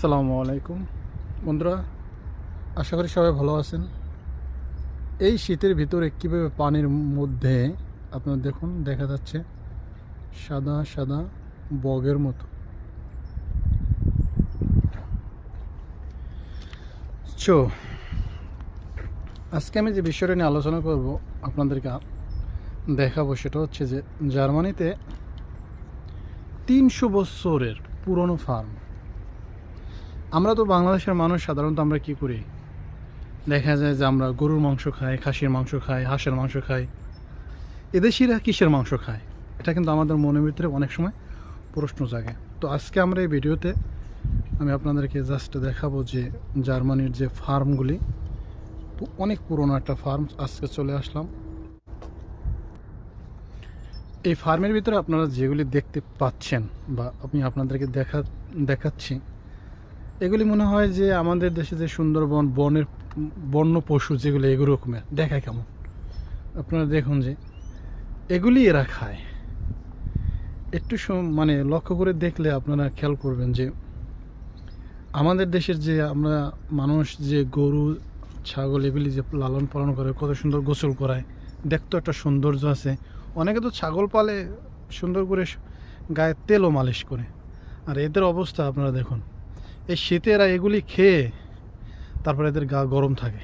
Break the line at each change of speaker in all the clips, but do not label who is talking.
আসসালামু আলাইকুম। বন্ধুরা, আশা করি সবাই ভালো আছেন। এই শীতের ভিতরে কীভাবে পানির মধ্যে আপনারা দেখুন, দেখা যাচ্ছে সাদা সাদা বগের মতো। চো আজকে আমি যে বিষয়টা নিয়ে আলোচনা করব, আপনাদেরকে দেখাবো সেটা হচ্ছে যে জার্মানিতে তিনশো বছরের পুরনো ফার্ম আমরা তো বাংলাদেশের মানুষ, সাধারণত আমরা কি করি? দেখা যায় যে আমরা গরুর মাংস খাই, খাসির মাংস খাই, হাঁসের মাংস খাই। এদেশিরা কিসের মাংস খায়? এটা কিন্তু আমাদের মনের ভিতরে অনেক সময় প্রশ্ন জাগে। তো আজকে আমরা এই ভিডিওতে আমি আপনাদেরকে জাস্ট দেখাবো যে জার্মানির যে ফার্মগুলি অনেক পুরনো একটা ফার্ম, আজকে চলে আসলাম। এই ফার্মের ভিতরে আপনারা যেগুলি দেখতে পাচ্ছেন বা আমি আপনাদেরকে দেখা, দেখাচ্ছি এগুলি মনে হয় যে আমাদের দেশে যে সুন্দরবন, বনের, বন্য পশু যেগুলো, এগুলো রকমের। দেখায় কেমন? আপনারা দেখুন যে এগুলি এরা খায়। একটু মানে লক্ষ্য করে দেখলে আপনারা খেয়াল করবেন যে আমাদের দেশের যে আমরা মানুষ যে গরু, ছাগল এগুলি যে লালন পালন করে, কত সুন্দর গোসল করায়, দেখতে একটা সৌন্দর্য আছে। অনেকে তো ছাগল পালে সুন্দর করে গায়ে তেলও মালিশ করে। আর এদের অবস্থা আপনারা দেখুন। এই শীতে এরা এগুলি খেয়ে তারপরে এদের গা গরম থাকে।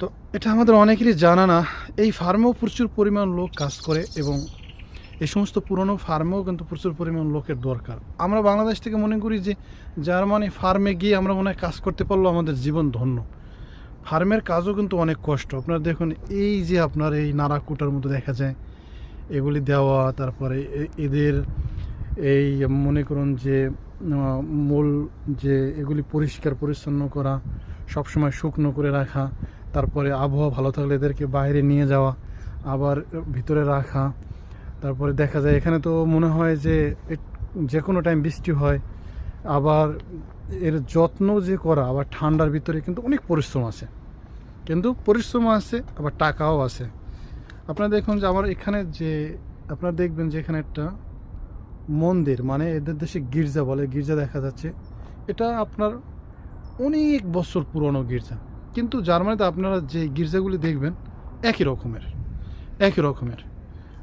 তো এটা আমাদের অনেকেরই জানা না, এই ফার্মেও প্রচুর পরিমাণ লোক কাজ করে এবং এই সমস্ত পুরনো ফার্মেও কিন্তু প্রচুর পরিমাণ লোকের দরকার। আমরা বাংলাদেশ থেকে মনে করি যে জার্মানি ফার্মে গিয়ে আমরা মনে হয় কাজ করতে পারলেও আমাদের জীবন ধন্য। ফার্মের কাজও কিন্তু অনেক কষ্ট। আপনারা দেখুন, এই যে আপনার এই নাড়াকুটার মতো দেখা যায়, এগুলি দেওয়া, তারপরে এদের এই মনে করুন যে মূল যে এগুলি পরিষ্কার, পরিচ্ছন্ন করা, সবসময় শুকনো করে রাখা, তারপরে আবহাওয়া ভালো থাকলে এদেরকে বাইরে নিয়ে যাওয়া, আবার ভিতরে রাখা, তারপরে দেখা যায় এখানে তো মনে হয় যে যে কোনো টাইম বৃষ্টি হয়, আবার এর যত্ন যে করা, আবার ঠান্ডার ভিতরে কিন্তু অনেক পরিশ্রম আছে। কিন্তু পরিশ্রম আছে, আবার টাকাও আছে। আপনারা দেখুন যে আমার এখানে যে, আপনারা দেখবেন যে এখানে একটা মন্দির মানে এদের দেশে গির্জা বলে, গির্জা দেখা যাচ্ছে। এটা আপনার অনেক বছর পুরনো গির্জা। কিন্তু জার্মানিতে আপনারা যে গির্জাগুলি দেখবেন, একই রকমের একই রকমের।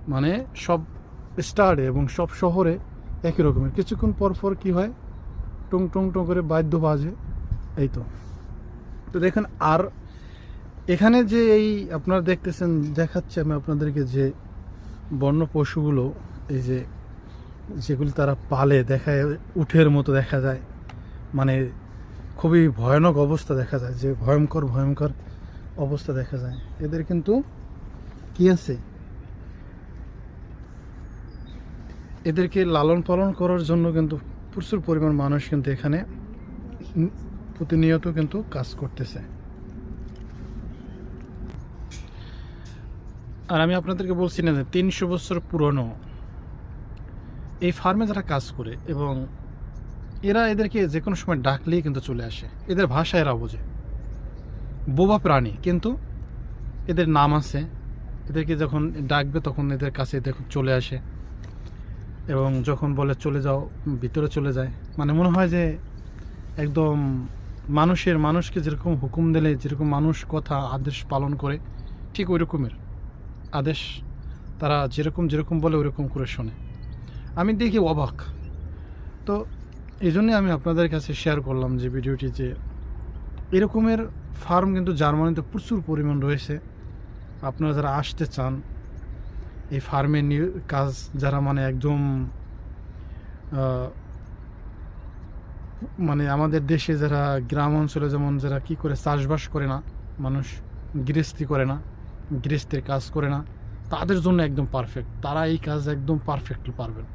মানে সব স্টারে এবং সব শহরে একই রকমের। কিছুক্ষণ পর পর কী হয়? টং টং টং করে বাদ্য বাজে। এই তো। তো দেখেন, আর এখানে যে এই আপনারা দেখতেছেন, দেখাচ্ছে আমি আপনাদেরকে যে বন্য পশুগুলো, এই যে যেগুলি তারা পালে, দেখায়, উঠের মতো দেখা যায়। মানে খুবই ভয়ানক অবস্থা দেখা যায়, যে ভয়ঙ্কর ভয়ঙ্কর অবস্থা দেখা যায়। এদের কিন্তু কি আছে? এদেরকে লালন পালন করার জন্য কিন্তু প্রচুর পরিমাণ মানুষ কিন্তু এখানে প্রতিনিয়ত কিন্তু কাজ করতেছে। আর আমি আপনাদেরকে বলছি না যে তিনশো বছর পুরনো এই ফার্মে যারা কাজ করে এবং এরা এদেরকে যে কোনো সময় ডাকলেই কিন্তু চলে আসে। এদের ভাষা এরা বোঝে। বোবা প্রাণী, কিন্তু এদের নাম আছে। এদেরকে যখন ডাকবে তখন এদের কাছে দেখুন চলে আসে এবং যখন বলে চলে যাও, ভিতরে চলে যায়। মানে মনে হয় যে একদম মানুষের, মানুষকে যেরকম হুকুম দিলে, যেরকম মানুষ কথা, আদেশ পালন করে, ঠিক ওই রকমের আদেশ তারা যেরকম যেরকম বলে ওরকম করে শোনে। আমি দেখি অবাক। তো এই জন্যে আমি আপনাদের কাছে শেয়ার করলাম যে ভিডিওটি যে এরকমের ফার্ম কিন্তু জার্মানিতে প্রচুর পরিমাণ রয়েছে। আপনারা যারা আসতে চান, এই ফার্মে কাজ যারা মানে একদম মানে আমাদের দেশে যারা গ্রাম অঞ্চলে যেমন যারা কি করে চাষবাস করে না, মানুষ গৃহস্থী করে না, গৃহস্থের কাজ করে না, তাদের জন্য একদম পারফেক্ট তারা এই কাজ একদম পারফেক্টলি পারবেন।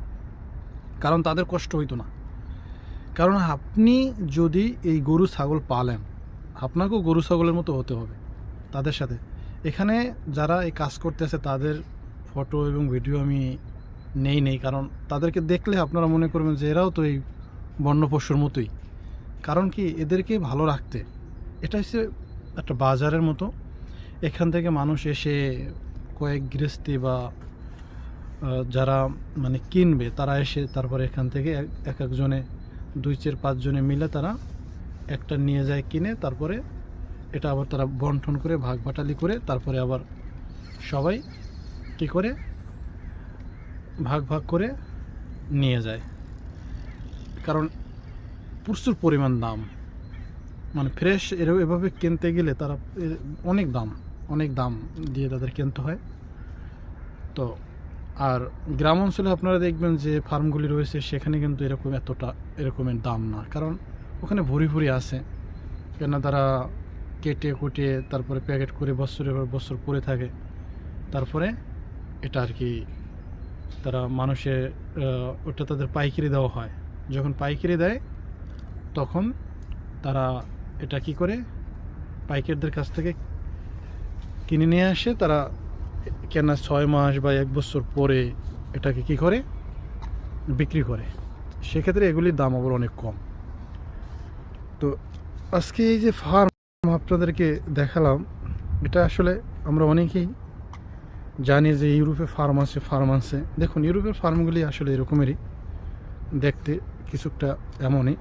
কারণ তাদের কষ্ট হইতো না। কারণ আপনি যদি এই গরু, ছাগল পালেন, আপনাকেও গরু, ছাগলের মতো হতে হবে তাদের সাথে। এখানে যারা এই কাজ করতেছে, তাদের ফটো এবং ভিডিও আমি নেই নেই। কারণ তাদেরকে দেখলে আপনারা মনে করবেন যে এরাও তো এই বন্য পশুর মতোই। কারণ কি? এদেরকে ভালো রাখতে। এটা হচ্ছে একটা বাজারের মতো। এখান থেকে মানুষ এসে কয়েক গৃহস্থী বা যারা মানে কিনবে, তারা এসে তারপরে এখান থেকে এক এক একজনে, দুই চার পাঁচজনে মিলে তারা একটা নিয়ে যায়, কিনে তারপরে এটা আবার তারা বন্টন করে, ভাগ বাটালি করে, তারপরে আবার সবাই কী করে? ভাগ ভাগ করে নিয়ে যায়। কারণ প্রচুর পরিমাণ দাম। মানে ফ্রেশ এরকম এভাবে কিনতে গেলে তারা অনেক দাম অনেক দাম দিয়ে তাদের কিনতে হয়। তো আর গ্রাম অঞ্চলে আপনারা দেখবেন যে ফার্মগুলি রয়েছে সেখানে কিন্তু এরকম এতটা এরকমের দাম না। কারণ ওখানে ভুরি ভুরি আছে। কেন তারা কেটে কুটিয়ে তারপরে প্যাকেট করে বছরের পর বছর পরে থাকে। তারপরে এটা আর কি তারা মানুষে আহ, ওটা তাদের পাইকারি দেওয়া হয়। যখন পাইকারি দেয় তখন তারা এটা কি করে? পাইকারদের কাছ থেকে কিনে নিয়ে আসে। তারা কেনা ছয় মাস বা এক বছর পরে এটাকে কি করে? বিক্রি করে। সেক্ষেত্রে এগুলির দাম আবার অনেক কম। তো আজকে এই যে ফার্ম আপনাদেরকে দেখালাম, এটা আসলে আমরা অনেকেই জানি যে ইউরোপে ফার্ম আছে ফার্ম আছে। দেখুন, ইউরোপের ফার্মগুলি আসলে এরকমেরই। দেখতে কিছুটা এমনই।